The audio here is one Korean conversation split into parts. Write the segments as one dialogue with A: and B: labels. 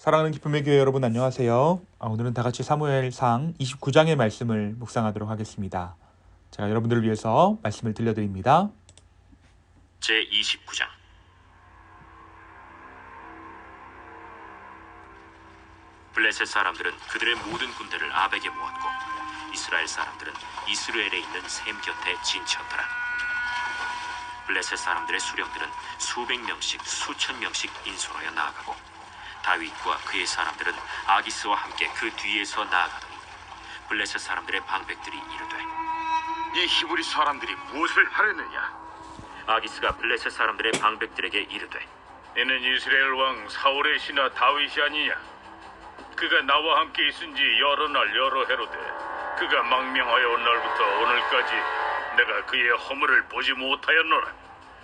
A: 사랑하는 기쁨의 교회 여러분 안녕하세요. 아, 오늘은 다 같이 사무엘상 29장의 말씀을 묵상하도록 하겠습니다. 제가 여러분들을 위해서 말씀을 들려드립니다.
B: 제 29장 블레셋 사람들은 그들의 모든 군대를 아벡에 모았고 이스라엘 사람들은 이스라엘에 있는 셈 곁에 진쳤더라. 블레셋 사람들의 수령들은 수백 명씩 수천 명씩 인솔하여 나아가고 다윗과 그의 사람들은 아기스와 함께 그 뒤에서 나아가더니 블레셋 사람들의 방백들이 이르되
C: 이 히브리 사람들이 무엇을 하려느냐?
B: 아기스가 블레셋 사람들의 방백들에게 이르되
C: 이는 이스라엘 왕 사울의 신하 다윗이 아니냐? 그가 나와 함께 있은 지 여러 날 여러 해로되 그가 망명하여 온 날부터 오늘까지 내가 그의 허물을 보지 못하였노라.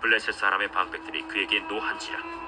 B: 블레셋 사람의 방백들이 그에게 노한지라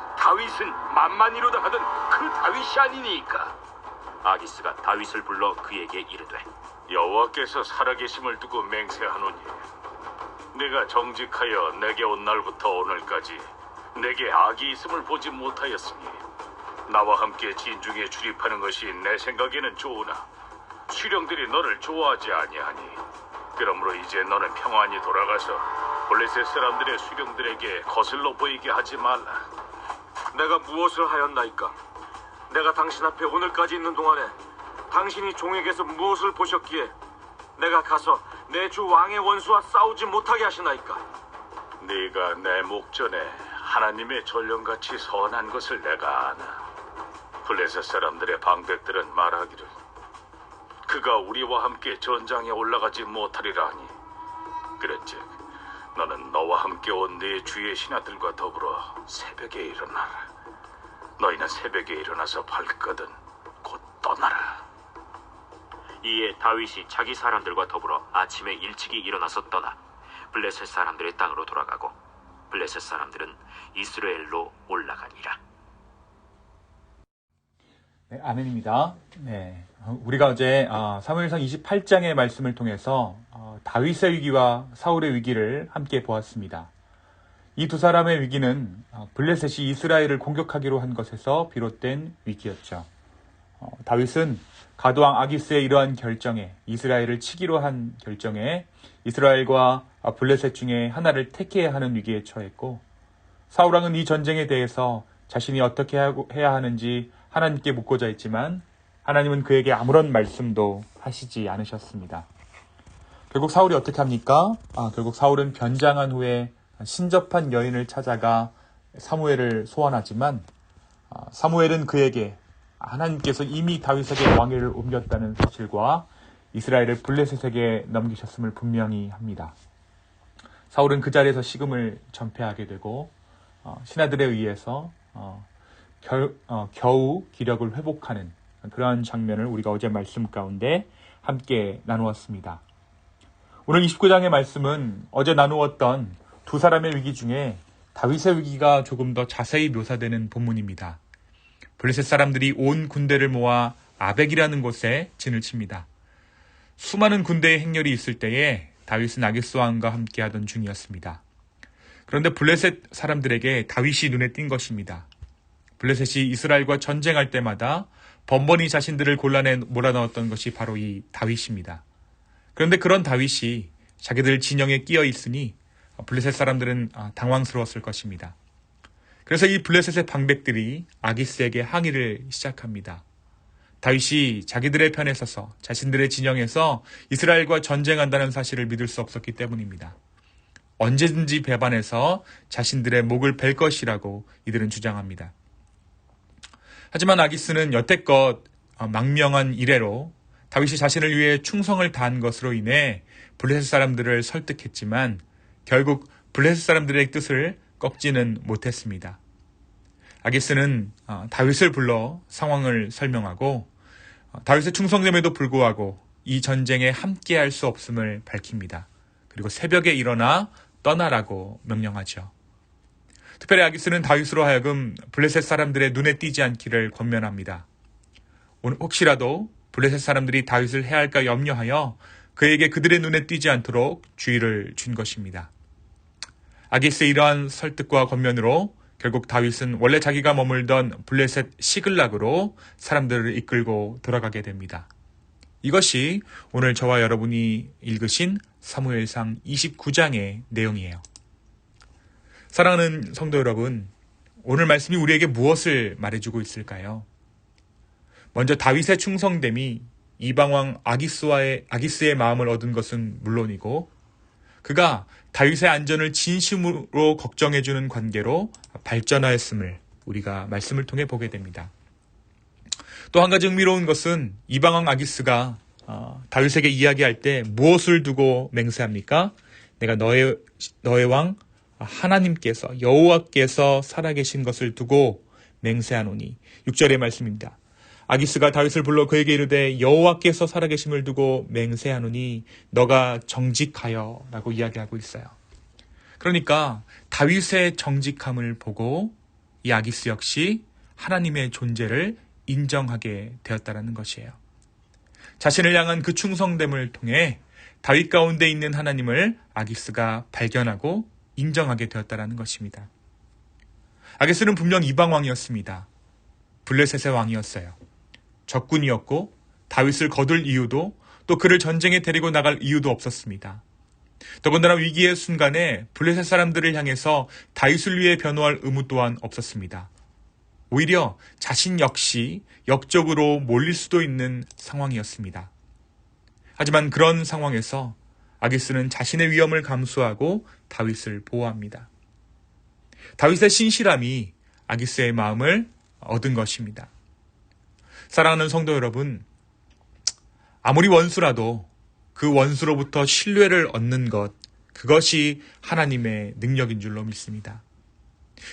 C: 다윗은 만만이로다 하던 그 다윗이 아니니까.
B: 아기스가 다윗을 불러 그에게 이르되
C: 여호와께서 살아계심을 두고 맹세하노니 내가 정직하여 내게 온 날부터 오늘까지 내게 악이 있음을 보지 못하였으니 나와 함께 진중에 출입하는 것이 내 생각에는 좋으나 수령들이 너를 좋아하지 아니하니 그러므로 이제 너는 평안히 돌아가서 블레셋 사람들의 수령들에게 거슬러 보이게 하지 말라
D: 내가 무엇을 하였나이까? 내가 당신 앞에 오늘까지 있는 동안에 당신이 종에게서 무엇을 보셨기에 내가 가서 내 주 왕의 원수와 싸우지 못하게 하시나이까?
C: 네가 내 목전에 하나님의 전령같이 선한 것을 내가 아나. 블레셋 사람들의 방백들은 말하기를 그가 우리와 함께 전장에 올라가지 못하리라 하니 그런즉 너는 너와 함께 온 네 주의 신하들과 더불어 새벽에 일어나라. 너희는 새벽에 일어나서 발거든 곧 떠나라.
B: 이에 다윗이 자기 사람들과 더불어 아침에 일찍이 일어나서 떠나 블레셋 사람들의 땅으로 돌아가고 블레셋 사람들은 이스라엘로 올라가니라
A: 네, 아멘입니다. 네, 어, 우리가 어제 아, 사무엘상 28장의 말씀을 통해서 어, 다윗의 위기와 사울의 위기를 함께 보았습니다. 이 두 사람의 위기는 어, 블레셋이 이스라엘을 공격하기로 한 것에서 비롯된 위기였죠. 어, 다윗은 가도왕 아기스의 이러한 결정에 이스라엘을 치기로 한 결정에 이스라엘과 아, 블레셋 중에 하나를 택해야 하는 위기에 처했고 사울왕은 이 전쟁에 대해서 자신이 어떻게 해야 하는지 하나님께 묻고자 했지만 하나님은 그에게 아무런 말씀도 하시지 않으셨습니다. 결국 사울이 어떻게 합니까? 아, 결국 사울은 변장한 후에 신접한 여인을 찾아가 사무엘을 소환하지만 아, 사무엘은 그에게 하나님께서 이미 다윗에게 왕위를 옮겼다는 사실과 이스라엘을 블레셋에게 넘기셨음을 분명히 합니다. 사울은 그 자리에서 식음을 전폐하게 되고 어, 신하들에 의해서 어, 결- 어, 겨우 기력을 회복하는 그러한 장면을 우리가 어제 말씀 가운데 함께 나누었습니다. 오늘 29장의 말씀은 어제 나누었던 두 사람의 위기 중에 다윗의 위기가 조금 더 자세히 묘사되는 본문입니다. 블레셋 사람들이 온 군대를 모아 아벡이라는 곳에 진을 칩니다. 수많은 군대의 행렬이 있을 때에 다윗은 아기스 왕과 함께 하던 중이었습니다. 그런데 블레셋 사람들에게 다윗이 눈에 띈 것입니다. 블레셋이 이스라엘과 전쟁할 때마다 번번이 자신들을 곤란에 몰아넣었던 것이 바로 이 다윗입니다. 그런데 그런 다윗이 자기들 진영에 끼어 있으니 블레셋 사람들은 아, 당황스러웠을 것입니다. 그래서 이 블레셋의 방백들이 아기스에게 항의를 시작합니다. 다윗이 자기들의 편에 서서 자신들의 진영에서 이스라엘과 전쟁한다는 사실을 믿을 수 없었기 때문입니다. 언제든지 배반해서 자신들의 목을 벨 것이라고 이들은 주장합니다. 하지만 아기스는 여태껏 어, 망명한 이래로 다윗이 자신을 위해 충성을 다한 것으로 인해 블레셋 사람들을 설득했지만 결국 블레셋 사람들의 뜻을 꺾지는 못했습니다. 아기스는 어, 다윗을 불러 상황을 설명하고 다윗의 충성됨에도 불구하고 이 전쟁에 함께할 수 없음을 밝힙니다. 그리고 새벽에 일어나 떠나라고 명령하죠. 특별히 아기스는 다윗으로 하여금 블레셋 사람들의 눈에 띄지 않기를 권면합니다. 오늘 혹시라도 블레셋 사람들이 다윗을 해할까 염려하여 그에게 그들의 눈에 띄지 않도록 주의를 준 것입니다. 아기스의 이러한 설득과 권면으로 결국 다윗은 원래 자기가 머물던 블레셋 시글락으로 사람들을 이끌고 돌아가게 됩니다. 이것이 오늘 저와 여러분이 읽으신 사무엘상 29장의 내용이에요. 사랑하는 성도 여러분, 오늘 말씀이 우리에게 무엇을 말해주고 있을까요? 먼저 다윗의 충성됨이 이방왕 아기스와의 아기스의 마음을 얻은 것은 물론이고 그가 다윗의 안전을 진심으로 걱정해 주는 관계로 발전하였음을 우리가 말씀을 통해 보게 됩니다. 또 한 가지 흥미로운 것은 이방왕 아기스가 어, 다윗에게 이야기할 때 무엇을 두고 맹세합니까? 내가 너의 너의 왕 하나님께서 여호와께서 살아계신 것을 두고 맹세하노니 6절의 말씀입니다. 아기스가 다윗을 불러 그에게 이르되 여호와께서 살아계심을 두고 맹세하노니 너가 정직하여라고 이야기하고 있어요. 그러니까 다윗의 정직함을 보고 이 아기스 역시 하나님의 존재를 인정하게 되었다라는 것이에요. 자신을 향한 그 충성됨을 통해 다윗 가운데 있는 하나님을 아기스가 발견하고 인정하게 되었다라는 것입니다. 아기스는 분명 이방 왕이었습니다. 블레셋의 왕이었어요. 적군이었고 다윗을 거둘 이유도 또 그를 전쟁에 데리고 나갈 이유도 없었습니다. 더군다나 위기의 순간에 블레셋 사람들을 향해서 다윗을 위해 변호할 의무 또한 없었습니다. 오히려 자신 역시 역적으로 몰릴 수도 있는 상황이었습니다. 하지만 그런 상황에서 아기스는 자신의 위험을 감수하고 다윗을 보호합니다. 다윗의 신실함이 아기스의 마음을 얻은 것입니다. 사랑하는 성도 여러분, 아무리 원수라도 그 원수로부터 신뢰를 얻는 것, 그것이 하나님의 능력인 줄로 믿습니다.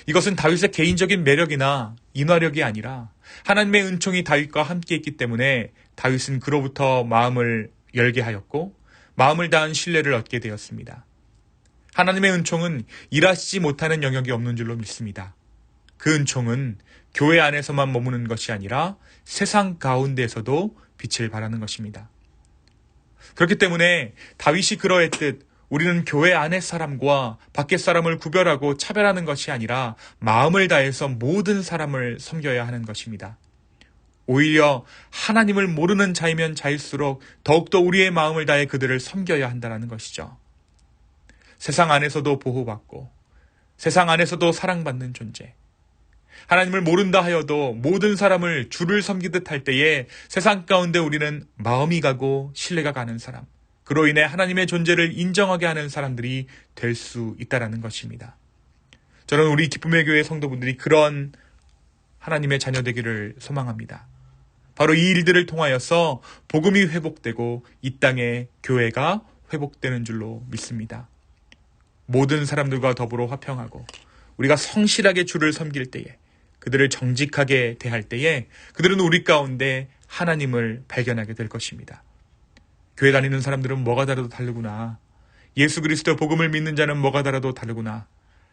A: 이것은 다윗의 개인적인 매력이나 인화력이 아니라 하나님의 은총이 다윗과 함께 있기 때문에 다윗은 그로부터 마음을 열게 하였고 마음을 다한 신뢰를 얻게 되었습니다. 하나님의 은총은 일하시지 못하는 영역이 없는 줄로 믿습니다. 그 은총은 교회 안에서만 머무는 것이 아니라 세상 가운데에서도 빛을 발하는 것입니다. 그렇기 때문에 다윗이 그러했듯 우리는 교회 안의 사람과 밖의 사람을 구별하고 차별하는 것이 아니라 마음을 다해서 모든 사람을 섬겨야 하는 것입니다. 오히려 하나님을 모르는 자이면 자일수록 더욱더 우리의 마음을 다해 그들을 섬겨야 한다는 것이죠. 세상 안에서도 보호받고 세상 안에서도 사랑받는 존재. 하나님을 모른다 하여도 모든 사람을 주를 섬기듯 할 때에 세상 가운데 우리는 마음이 가고 신뢰가 가는 사람. 그로 인해 하나님의 존재를 인정하게 하는 사람들이 될 수 있다라는 것입니다. 저는 우리 기쁨의 교회 성도분들이 그런 하나님의 자녀 되기를 소망합니다. 바로 이 일들을 통하여서 복음이 회복되고 이 땅의 교회가 회복되는 줄로 믿습니다. 모든 사람들과 더불어 화평하고 우리가 성실하게 주를 섬길 때에 그들을 정직하게 대할 때에 그들은 우리 가운데 하나님을 발견하게 될 것입니다. 교회 다니는 사람들은 뭐가 다르도 다르구나. 예수 그리스도 복음을 믿는 자는 뭐가 다르도 다르구나.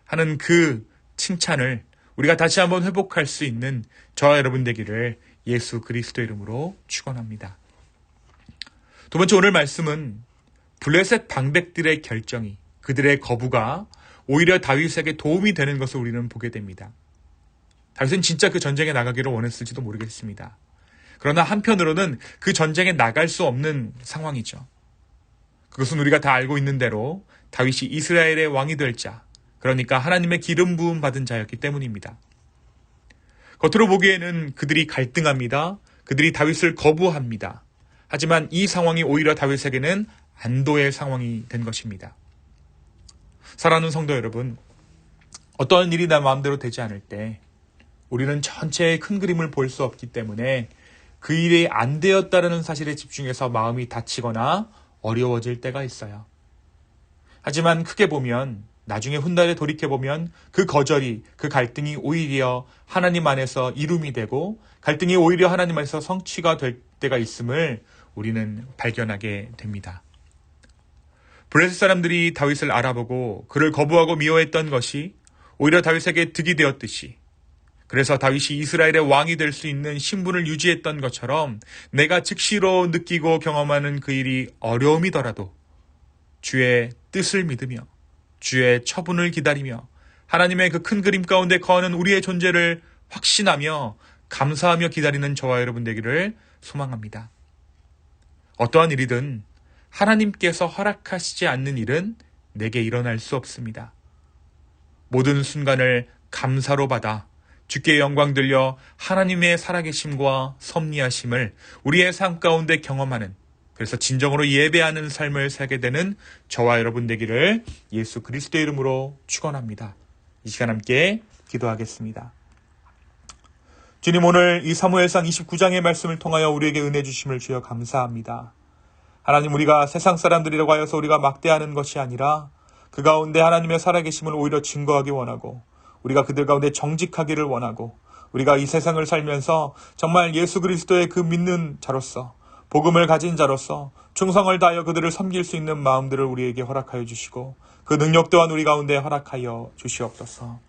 A: 하는 그 칭찬을 우리가 다시 한번 회복할 수 있는 저와 여러분 되기를 예수 그리스도 이름으로 축원합니다. 두 번째 오늘 말씀은 블레셋 방백들의 결정이 그들의 거부가 오히려 다윗에게 도움이 되는 것을 우리는 보게 됩니다. 다윗은 진짜 그 전쟁에 나가기를 원했을지도 모르겠습니다. 그러나 한편으로는 그 전쟁에 나갈 수 없는 상황이죠. 그것은 우리가 다 알고 있는 대로 다윗이 이스라엘의 왕이 될 자, 그러니까 하나님의 기름 부음 받은 자였기 때문입니다. 겉으로 보기에는 그들이 갈등합니다. 그들이 다윗을 거부합니다. 하지만 이 상황이 오히려 다윗에게는 안도의 상황이 된 것입니다. 사랑하는 성도 여러분, 어떠한 일이 나 마음대로 되지 않을 때 우리는 전체의 큰 그림을 볼 수 없기 때문에 그 일이 안 되었다는 사실에 집중해서 마음이 다치거나 어려워질 때가 있어요. 하지만 크게 보면 나중에 훗날에 돌이켜보면 그 거절이, 그 갈등이 오히려 하나님 안에서 이룸이 되고 갈등이 오히려 하나님 안에서 성취가 될 때가 있음을 우리는 발견하게 됩니다. 블레셋 사람들이 다윗을 알아보고 그를 거부하고 미워했던 것이 오히려 다윗에게 득이 되었듯이 그래서 다윗이 이스라엘의 왕이 될 수 있는 신분을 유지했던 것처럼 내가 즉시로 느끼고 경험하는 그 일이 어려움이더라도 주의 뜻을 믿으며 주의 처분을 기다리며 하나님의 그 큰 그림 가운데 거하는 우리의 존재를 확신하며 감사하며 기다리는 저와 여러분 되기를 소망합니다. 어떠한 일이든 하나님께서 허락하시지 않는 일은 내게 일어날 수 없습니다. 모든 순간을 감사로 받아 주께 영광 들려 하나님의 살아계심과 섭리하심을 우리의 삶 가운데 경험하는 그래서 진정으로 예배하는 삶을 살게 되는 저와 여러분 되기를 예수 그리스도의 이름으로 축원합니다. 이 시간 함께 기도하겠습니다. 주님 오늘 이 사무엘상 29장의 말씀을 통하여 우리에게 은혜 주심을 주여 감사합니다. 하나님 우리가 세상 사람들이라고 하여서 우리가 막대하는 것이 아니라 그 가운데 하나님의 살아계심을 오히려 증거하기 원하고 우리가 그들 가운데 정직하기를 원하고 우리가 이 세상을 살면서 정말 예수 그리스도의 그 믿는 자로서 복음을 가진 자로서 충성을 다하여 그들을 섬길 수 있는 마음들을 우리에게 허락하여 주시고 그 능력 또한 우리 가운데 허락하여 주시옵소서.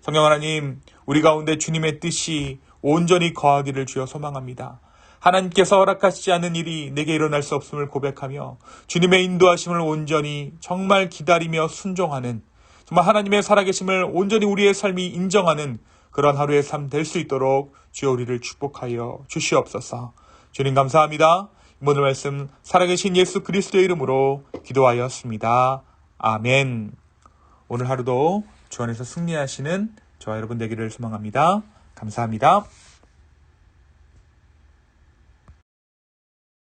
A: 성령 하나님, 우리 가운데 주님의 뜻이 온전히 거하기를 주여 소망합니다. 하나님께서 허락하시지 않은 일이 내게 일어날 수 없음을 고백하며 주님의 인도하심을 온전히 정말 기다리며 순종하는 정말 하나님의 살아계심을 온전히 우리의 삶이 인정하는 그런 하루의 삶 될 수 있도록 주여 우리를 축복하여 주시옵소서. 주님 감사합니다. 오늘 말씀 살아계신 예수 그리스도의 이름으로 기도하였습니다. 아멘. 오늘 하루도 주 안에서 승리하시는 저와 여러분 되기를 소망합니다. 감사합니다.